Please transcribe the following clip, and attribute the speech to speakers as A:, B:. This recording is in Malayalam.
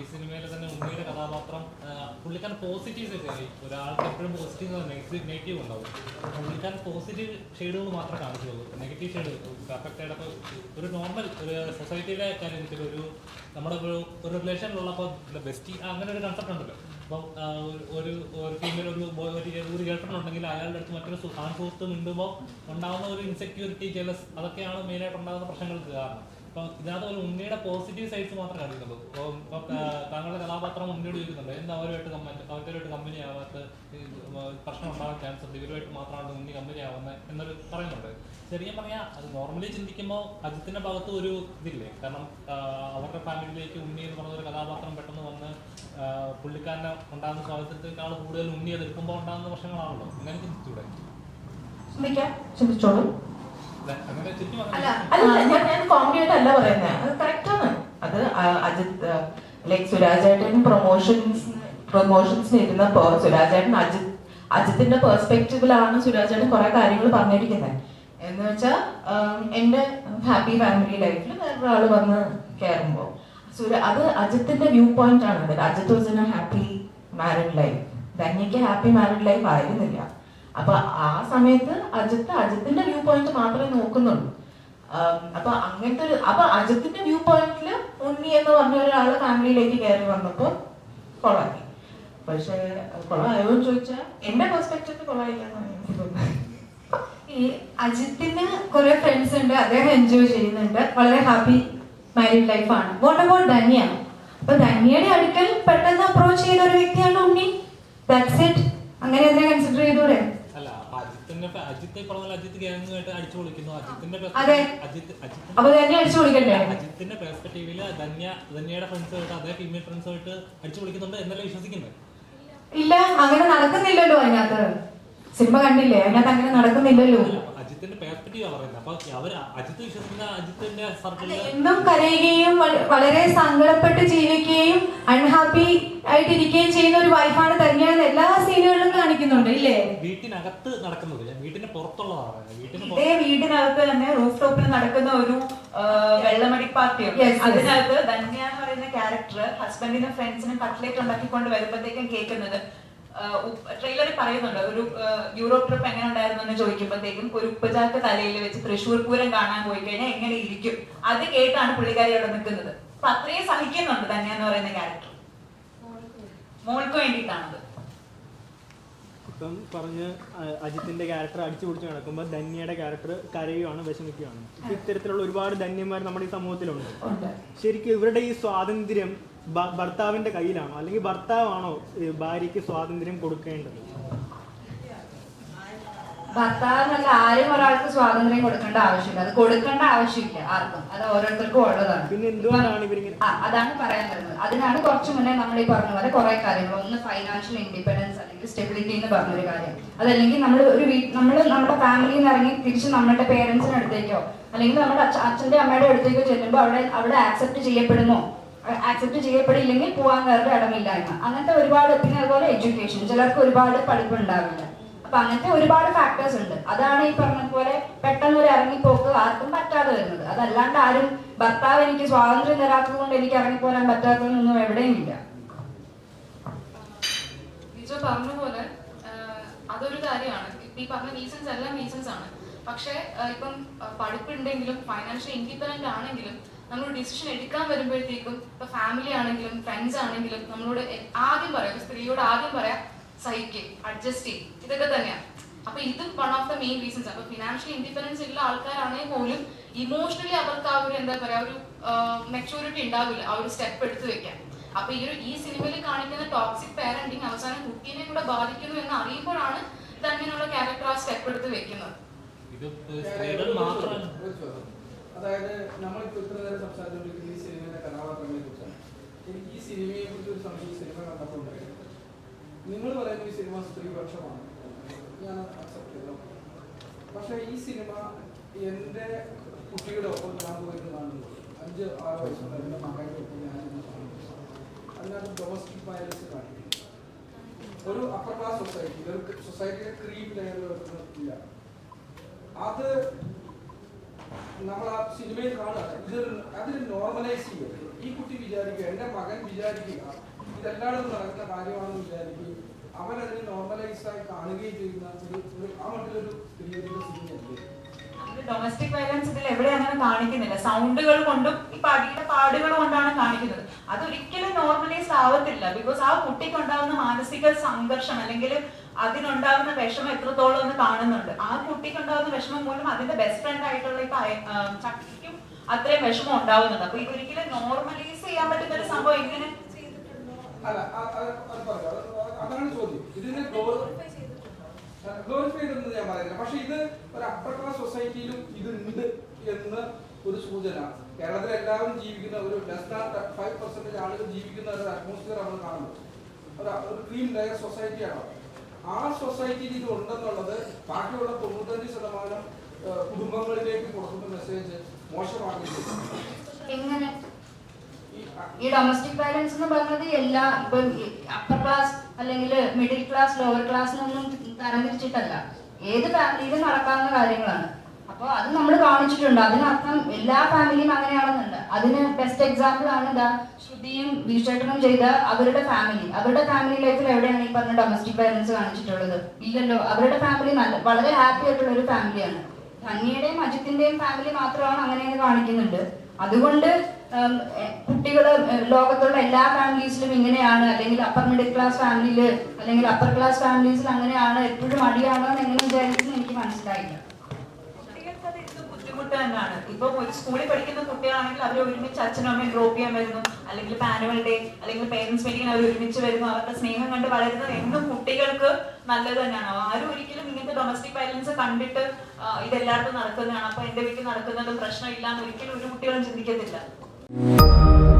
A: ഈ സിനിമയിലെ തന്നെ ഉണ്ണിയുടെ കഥാപാത്രം പുള്ളിക്കാരൻ പോസിറ്റീവ് ഒരാൾക്ക് എപ്പോഴും പോസിറ്റീവ് നെഗറ്റീവ് നെഗറ്റീവ് ഉണ്ടാവും. പുള്ളിക്കാരൻ പോസിറ്റീവ് ഷെയ്ഡുകൾ മാത്രമേ കാണിച്ചുള്ളൂ. നെഗറ്റീവ് ഷെയ്ഡ് പെർഫെക്റ്റ് ആയിട്ട് ഒരു നോർമൽ ഒരു സൊസൈറ്റിയിലെ കാര്യത്തിൽ ഒരു നമ്മുടെ ഒരു റിലേഷനിലുള്ളപ്പോൾ ബെസ്റ്റി അങ്ങനെ ഒരു കൺസെപ്റ്റ് ഉണ്ടല്ലോ. അപ്പം ഒരു- ഒരു ഫീമെയിൽ ഒരു ഒരു ഗേൾഫ്രണ്ട് ഉണ്ടെങ്കിൽ അയാളുടെ അടുത്ത് മറ്റൊരു ആൺ സുഹൃത്ത് മിണ്ടുമ്പോൾ ഉണ്ടാകുന്ന ഒരു ഇൻസെക്യൂരിറ്റി ജലസ് അതൊക്കെയാണ് മെയിനായിട്ട് ഉണ്ടാകുന്ന പ്രശ്നങ്ങൾക്ക് കാരണം. അപ്പം ഇതിനകത്ത് ഒരു ഉണ്ണിയുടെ പോസിറ്റീവ് സൈഡ്സ് മാത്രമേ അപ്പോൾ ഇപ്പം താങ്കളുടെ കഥാപാത്രം ഉണ്ണിയോട് ചോദിക്കുന്നുണ്ട് എന്താ അവരുമായിട്ട് കമ്പനി അവരുമായിട്ട് കമ്പനി ആവാത്ത പ്രശ്നം ഉണ്ടാകാൻ ചാൻസ് ഉണ്ട്? ഇവരുമായിട്ട് മാത്രമാണ് ഉണ്ണി കമ്പനി ആവുന്നത് എന്നൊരു പറയുന്നുണ്ട്. ശരിക്കും പറഞ്ഞാൽ അത് നോർമലി ചിന്തിക്കുമ്പോൾ അജിത്തിന്റെ ഭാഗത്ത് ഒരു ഇതില്ലേ? കാരണം അവരുടെ ഫാമിലിയിലേക്ക് ഉണ്ണി എന്ന് പറഞ്ഞ ഒരു കഥാപാത്രം പെട്ടെന്ന് വന്ന് പുള്ളിക്കാരനെ ഉണ്ടാകുന്ന സ്വാതന്ത്ര്യത്തെക്കാൾ കൂടുതൽ ഉണ്ണി അത് എടുക്കുമ്പോൾ ഉണ്ടാകുന്ന പ്രശ്നങ്ങളാണല്ലോ. അങ്ങനെ ചിന്തിച്ചൂടെ?
B: ചിന്തിക്കാം. ചിന്തിച്ചോളൂ.
A: അല്ല, അങ്ങനെ ചുറ്റി
B: അല്ല
A: വന്ന
B: അല്ല ഞാൻ ഞാൻ കോമഡി ആയിട്ടല്ല പറയുന്നത് അത് കറക്റ്റ് ആണ്. അത് അജിത് ലൈക് സുരാജേട്ടൻ പ്രൊമോഷൻസ് പ്രൊമോഷൻസിന് ഇരുന്ന സുരാജേട്ടൻ അജിത് അജിത്തിന്റെ പെർസ്പെക്റ്റീവിലാണ് സുരാജേട്ടൻ കുറെ കാര്യങ്ങൾ പറഞ്ഞിരിക്കുന്നത് എന്ന് വെച്ചാൽ എന്റെ ഹാപ്പി ഫാമിലി ലൈഫിൽ വേറൊരാൾ വന്ന് കയറുമ്പോൾ സുര അത് അജിത്തിന്റെ വ്യൂ പോയിന്റ് ആണ് Ajith was in a happy married life ധന്യക്ക് happy married life ആയിരുന്നില്ല. അപ്പൊ ആ സമയത്ത് അജിത്ത് അജിത്തിന്റെ വ്യൂ പോയിന്റ് മാത്രമേ നോക്കുന്നുള്ളൂ. അപ്പൊ അങ്ങനത്തെ ഒരു അപ്പൊ അജിത്തിന്റെ വ്യൂ പോയിന്റിൽ ഉണ്ണി എന്ന് പറഞ്ഞ ഒരാൾ ഫാമിലിയിലേക്ക് കയറി വന്നപ്പോ കൊളാക്കി. പക്ഷെ കൊളായോ എന്ന് ചോദിച്ചാൽ എന്റെ പെർസ്പെക്ടീവ് കൊളായില്ലെന്നാണ് എനിക്ക് തോന്നുന്നത്.
C: ഈ അജിത്തിന് കുറെ ഫ്രണ്ട്സ് ഉണ്ട് അദ്ദേഹം എൻജോയ് ചെയ്യുന്നുണ്ട് വളരെ ഹാപ്പി മാരീഡ് ലൈഫാണ് വാട്ട് അബൌട്ട് ധന്യ? അപ്പൊ ധന്യയുടെ അടുക്കൽ പെട്ടെന്ന് അപ്രോച്ച് ചെയ്ത ഒരു വ്യക്തിയാണ് ഉണ്ണി. ദാറ്റ്സ് ഇറ്റ് അങ്ങനെ അതിനെ കൺസിഡർ ചെയ്തൂടെ? അതെ.
A: അജിത്ത് അജിത്ത്
C: അപ്പൊ ധന്യ അടിച്ചു വിളിക്കണ്ടേ
A: അജിത്തിന്റെ പെർസ്പെക്ടീവിൽ ധന്യ ധന്യയുടെ ഫ്രണ്ട്സുമായിട്ട് അതേ ഫീമെയിൽ ഫ്രണ്ട്സുമായിട്ട് അടിച്ചു പൊളിക്കുന്നുണ്ട് എന്നല്ലേ വിശ്വസിക്കുന്നത്?
C: ഇല്ല അങ്ങനെ നടക്കുന്നില്ലല്ലോ അതിനകത്ത്. സിനിമ കണ്ടില്ലേ? അതിനകത്ത് അങ്ങനെ നടക്കുന്നില്ലല്ലോ.
A: അജിത്തിന്റെ പെർസ്പെക്ടീവ് പറയുന്നത്. അപ്പൊ അവർ അജിത്ത് വിശ്വസിക്കുന്ന അജിത്തിന്റെ സർക്കിളിൽ
C: എന്നും കരയുകയും വളരെ സങ്കടപ്പെട്ട് ജീവിക്കുകയും അൺഹാപ്പി ആയിട്ടിരിക്കുകയും ചെയ്യുന്ന ഒരു വൈഫാണ് തന്നെയാണ് എല്ലാ സീനുകളിലും കാണിക്കുന്നുണ്ട് ഇല്ലേ?
A: വീട്ടിനകത്ത് നടക്കുന്നത് വീട്ടിന് പുറത്തുള്ളതാണ് വീട്ടിന്
B: ഇതേ വീടിനകത്ത് തന്നെ റൂഫ് ടോപ്പിൽ നടക്കുന്ന ഒരു വെള്ളമടി പാർട്ടി
C: Yes, yes.
B: അതിനകത്ത് ധന്യ എന്ന് പറയുന്ന ക്യാരക്ടർ ഹസ്ബൻഡിനും ഫ്രണ്ട്സിനും കട്ട്ലേറ്റ് ഉണ്ടാക്കിക്കൊണ്ട് വരുമ്പോഴത്തേക്കും കേൾക്കുന്നത്. ട്രെയിലറിൽ പറയുന്നുണ്ട് ഒരു യൂറോപ്പ് ട്രിപ്പ് എങ്ങനെ ഉണ്ടായിരുന്നു എന്ന് ചോദിക്കുമ്പോഴത്തേക്കും ഒരു ഉപ്പചാക്ക് തലയിൽ വെച്ച് തൃശ്ശൂർ പൂരം കാണാൻ പോയി കഴിഞ്ഞാൽ എങ്ങനെ ഇരിക്കും? അത് കേട്ടാണ് പുള്ളിക്കാരി അവിടെ നിൽക്കുന്നത്. അപ്പൊ അത്രയും സഹിക്കുന്നുണ്ട് തന്നെ എന്ന് പറയുന്ന ക്യാരക്ടർ മോൾക്ക് വേണ്ടിയിട്ടാണത്.
D: ഇപ്പം പറഞ്ഞ് അജിത്തിന്റെ ക്യാരക്ടർ അടിച്ചു പിടിച്ച് നടക്കുമ്പോൾ ധന്യയുടെ ക്യാരക്ടർ കരയുവാണ് വിഷമിക്കുകയാണ്. ഇത്തരത്തിലുള്ള ഒരുപാട് ധന്യന്മാർ നമ്മുടെ ഈ സമൂഹത്തിലുണ്ട്. ശരിക്കും ഇവരുടെ ഈ സ്വാതന്ത്ര്യം ഭർത്താവിന്റെ കയ്യിലാണോ? അല്ലെങ്കിൽ ഭർത്താവാണോ ഭാര്യക്ക് ഭാര്യയ്ക്ക് സ്വാതന്ത്ര്യം കൊടുക്കേണ്ടത്?
C: ഭർത്താവിനല്ല ആരും ഒരാൾക്ക് സ്വാതന്ത്ര്യം കൊടുക്കേണ്ട ആവശ്യമില്ല. അത് കൊടുക്കേണ്ട ആവശ്യമില്ല ആർക്കും. അത് ഓരോരുത്തർക്കും ഉള്ളതാണ് അതാണ് പറയാൻ വരുന്നത്. അതിനാണ് കുറച്ച് മുന്നേ നമ്മൾ ഈ പറഞ്ഞ പോലെ കുറെ കാര്യങ്ങൾ. ഒന്ന് ഫൈനാൻഷ്യൽ ഇൻഡിപെൻഡൻസ് അല്ലെങ്കിൽ സ്റ്റെബിലിറ്റി എന്ന് പറഞ്ഞൊരു കാര്യം. അതല്ലെങ്കിൽ നമ്മൾ ഒരു നമ്മൾ നമ്മുടെ ഫാമിലിയിൽ നിന്ന് ഇറങ്ങി തിരിച്ച് നമ്മുടെ പേരൻസിന് അടുത്തേക്കോ അല്ലെങ്കിൽ നമ്മുടെ അച്ഛ അച്ഛന്റെ അമ്മയുടെ അടുത്തേക്കോ ചെല്ലുമ്പോൾ അവിടെ അവിടെ ആക്സെപ്റ്റ് ചെയ്യപ്പെടുമോ? ആക്സെപ്റ്റ് ചെയ്യപ്പെടില്ലെങ്കിൽ പോകാൻ വേറെ ഇടമില്ലായ്മ. അങ്ങനത്തെ ഒരുപാട് പിന്നെ അതുപോലെ എഡ്യൂക്കേഷൻ ചിലർക്ക് ഒരുപാട് പഠിപ്പ് ഉണ്ടാവില്ല അപ്പൊ അങ്ങനത്തെ ഒരുപാട് ഫാക്ടേഴ്സ് ഉണ്ട്. അതാണ് ഈ പറഞ്ഞ പോലെ പെട്ടെന്ന് ഒരു ഇറങ്ങിപ്പോക്ക് ആർക്കും പറ്റാതെ വരുന്നത്. അതല്ലാണ്ട് ആരും ഭർത്താവ് എനിക്ക് സ്വാതന്ത്ര്യം തരാത്തത് കൊണ്ട് എനിക്ക് ഇറങ്ങിപ്പോരാൻ പറ്റാത്തതൊന്നും എവിടെയും ഇല്ല.
E: ബിജു പറഞ്ഞ പോലെ അതൊരു കാര്യമാണ്. ഈ പറഞ്ഞ റീസൺസ് എല്ലാം റീസൺസ് ആണ്. പക്ഷേ ഇപ്പം പഠിപ്പുണ്ടെങ്കിലും ഫൈനാൻഷ്യൽ ഇൻഡിപെൻഡന്റ് ആണെങ്കിലും നമ്മൾ ഡിസിഷൻ എടുക്കാൻ വരുമ്പോഴത്തേക്കും ഇപ്പൊ ഫാമിലി ആണെങ്കിലും ഫ്രണ്ട്സ് ആണെങ്കിലും നമ്മളോട് ആദ്യം പറയാം സ്ത്രീയോട് ആദ്യം പറയാം സഹിക്കുക അഡ്ജസ്റ്റ് ചെയ്യും. ഇതൊക്കെ തന്നെയാണ് അപ്പൊ ഇതും one of the main reasons അപ്പൊ ഫിനാൻഷ്യൽ ഇൻഡിപെൻഡൻസ് ഉള്ള ആൾക്കാരാണെങ്കിൽ പോലും ഇമോഷണലി അവർക്ക് ആ ഒരു എന്താ പറയാ ഒരു മെച്ചൂരിറ്റി ഉണ്ടാവില്ല ആ ഒരു സ്റ്റെപ്പ് എടുത്തു വെക്കാൻ. അപ്പൊ ഈ ഒരു ഈ സിനിമയിൽ കാണിക്കുന്ന ടോക്സിക് പാരന്റിങ് അവസാനം കുട്ടീനെ കൂടെ ബാധിക്കുന്നു എന്ന് അറിയുമ്പോഴാണ് തന്നെയുള്ള ക്യാരക്ടർ ആ സ്റ്റെപ്പ് എടുത്ത് വെക്കുന്നത്.
A: ഇത് സ്ത്രീകൾ മാത്രമല്ല.
F: അതായത് നമ്മൾ ഇത്ര നേരം സംസാരിച്ചുകൊണ്ടിരിക്കുന്ന ഈ സിനിമയുടെ കഥാപാത്രങ്ങളെ കുറിച്ചാണ്. എനിക്ക് ഈ സിനിമയെ കുറിച്ച് ഒരു സംശയം സിനിമ കണ്ടപ്പോൾ ഉണ്ടായിരുന്നു. നിങ്ങൾ പറയുന്ന ഈ സിനിമ സ്ത്രീപക്ഷമാണ്. ഞാൻ അക്സെപ്റ്റ് ചെയ്തു. പക്ഷേ ഈ സിനിമ എന്റെ കുട്ടിയുടെ ഒപ്പം ഞാൻ പോയിട്ട് അഞ്ച് ആറ് വയസ്സുള്ള എന്റെ മകന്റെ ഒപ്പം ഞാൻ അതിനകത്ത് ഡൊമസ്റ്റിക് വയലൻസ് കാണിക്കുന്നു ഒരു അപ്പർ ക്ലാസ് സൊസൈറ്റി ഒരു സൊസൈറ്റിയുടെ ക്രീം ലെയർ ഇല്ല അത് നമ്മൾ ആ സിനിമയിൽ കാണുക. ഇത് അതിന് നോർമലൈസ് ചെയ്യുക ഈ കുട്ടി വിചാരിക്കുക എന്റെ മകൻ വിചാരിക്കുക ഇതെല്ലായിടത്തും നടക്കുന്ന കാര്യമാണെന്ന് വിചാരിക്കുക. ആയി കാണുകയും ചെയ്യുന്ന ഒരു ഒരു ആ മട്ടിലൊരു സ്ത്രീയുടെ സിനിമയല്ലേ?
G: ഡൊമസ്റ്റിക് വയലൻസ് ഇതിൽ എവിടെ അങ്ങനെ കാണിക്കുന്നില്ല. സൗണ്ടുകൾ കൊണ്ടും ഈ പടിയുടെ പാടുകൾ കൊണ്ടാണ് കാണിക്കുന്നത്. അതൊരിക്കലും നോർമലൈസ് ആവത്തില്ല. ബിക്കോസ് ആ കുട്ടിക്ക് ഉണ്ടാകുന്ന മാനസിക സംഘർഷം അല്ലെങ്കിൽ അതിനുണ്ടാകുന്ന വിഷമം എത്രത്തോളം എന്ന് കാണുന്നുണ്ട്. ആ കുട്ടിക്ക് ഉണ്ടാകുന്ന വിഷമം മൂലം അതിന്റെ ബെസ്റ്റ് ഫ്രണ്ട് ആയിട്ടുള്ള ഇപ്പൊ ചക്കിക്കും അത്രയും വിഷമം ഉണ്ടാവുന്നുണ്ട്. അപ്പൊ ഇതൊരിക്കലും നോർമലൈസ് ചെയ്യാൻ പറ്റുന്ന ഒരു സംഭവം എങ്ങനെ
F: അല്ല അ- അ- അത് പറയാം അത് അതാണ് ചോദ്യം ഇതിന് ഗ്ലോറിഫൈ എന്ന് ഞാൻ പറയുന്നില്ല. പക്ഷെ ഇത് ഒരു അപ്പർ ക്ലാസ് സൊസൈറ്റിയിലും ഇതുണ്ട് എന്ന് ഒരു സൂചന. കേരളത്തിൽ എല്ലാവരും ജീവിക്കുന്ന ഒരു ലെസ് ദാൻ ഫൈവ് പെർസെന്റേജ് ആളുകൾ ജീവിക്കുന്ന ഒരു അറ്റ്മോസ്ഫിയർ നമ്മൾ കാണുന്നത്. ഒരു ഒരു ക്ലീൻ ലെയർ സൊസൈറ്റിയാണ് ആ സൊസൈറ്റിയിൽ ഇത് ഉണ്ടെന്നുള്ളത് ബാക്കിയുള്ള തൊണ്ണൂറ്റഞ്ച് ശതമാനം കുടുംബങ്ങളിലേക്ക് കൊടുക്കുന്ന മെസ്സേജ് മോശമാക്കിയിട്ടുണ്ട്.
C: എങ്ങനെ?
F: ഈ
C: ഈ ഡൊമസ്റ്റിക് വയലൻസ് എന്ന് പറഞ്ഞത് എല്ലാ ഇപ്പം അപ്പർ ക്ലാസ് അല്ലെങ്കിൽ മിഡിൽ ക്ലാസ് ലോവർ ക്ലാസ് ഒന്നും തരംതിരിച്ചിട്ടല്ല ഏത് ഫാമിലിയിലും നടക്കാവുന്ന കാര്യങ്ങളാണ്. അപ്പോൾ അത് നമ്മൾ കാണിച്ചിട്ടുണ്ട്. അതിനർത്ഥം എല്ലാ ഫാമിലിയും അങ്ങനെയാണെന്നുണ്ട്. അതിന് ബെസ്റ്റ് എക്സാമ്പിൾ ആണ് എന്താ ശ്രുതിയും വിഷേട്ടനും ചെയ്ത അവരുടെ ഫാമിലി അവരുടെ ഫാമിലി ലൈഫിൽ എവിടെയാണ് ഈ പറഞ്ഞ ഡൊമസ്റ്റിക് വയലൻസ് കാണിച്ചിട്ടുള്ളത്? ഇല്ലല്ലോ. അവരുടെ ഫാമിലി നല്ല വളരെ ഹാപ്പി ആയിട്ടുള്ള ഒരു ഫാമിലിയാണ് ധന്യയുടെയും അജിത്തിന്റെയും ഫാമിലി മാത്രമാണ് അങ്ങനെയെന്ന് കാണിക്കുന്നുണ്ട്. അതുകൊണ്ട് കുട്ടികൾ ലോകത്തുള്ള എല്ലാ ഫാമിലീസിലും ഇങ്ങനെയാണ്. അല്ലെങ്കിൽ അപ്പർ മിഡിൽ ക്ലാസ് ഫാമിലിയിൽ അല്ലെങ്കിൽ അപ്പർ ക്ലാസ് ഫാമിലീസിൽ അങ്ങനെയാണ്. എപ്പോഴും അടിയാണോ എന്ന് എങ്ങനെ വിചാരിക്കുന്നു എനിക്ക് മനസ്സിലായില്ല.
G: ബുദ്ധിമുട്ട് തന്നെയാണ്. ഇപ്പൊ സ്കൂളിൽ പഠിക്കുന്ന കുട്ടികളാണെങ്കിൽ അവർ ഒരുമിച്ച് അച്ഛനും അമ്മയും ഡ്രോപ്പ് ചെയ്യാൻ വരുന്നു. അല്ലെങ്കിൽ ആനുവൽ ഡേ അല്ലെങ്കിൽ പേരൻസ് മീറ്റിംഗ് അവർ ഒരുമിച്ച് വരുന്നു. അവരുടെ സ്നേഹം കണ്ട് വളരുന്നത് എന്നും കുട്ടികൾക്ക് നല്ലത് തന്നെയാണ്. ആരും ഒരിക്കലും ഇങ്ങനത്തെ ഡൊമസ്റ്റിക് വയലൻസ് കണ്ടിട്ട് ഇതെല്ലായിടത്തും നടക്കുന്നതാണ്. അപ്പൊ എന്റെ വീട്ടിൽ നടക്കുന്നത് പ്രശ്നമില്ല എന്ന് ഒരിക്കലും ഒരു കുട്ടികളും ചിന്തിക്കത്തില്ല. Thank you.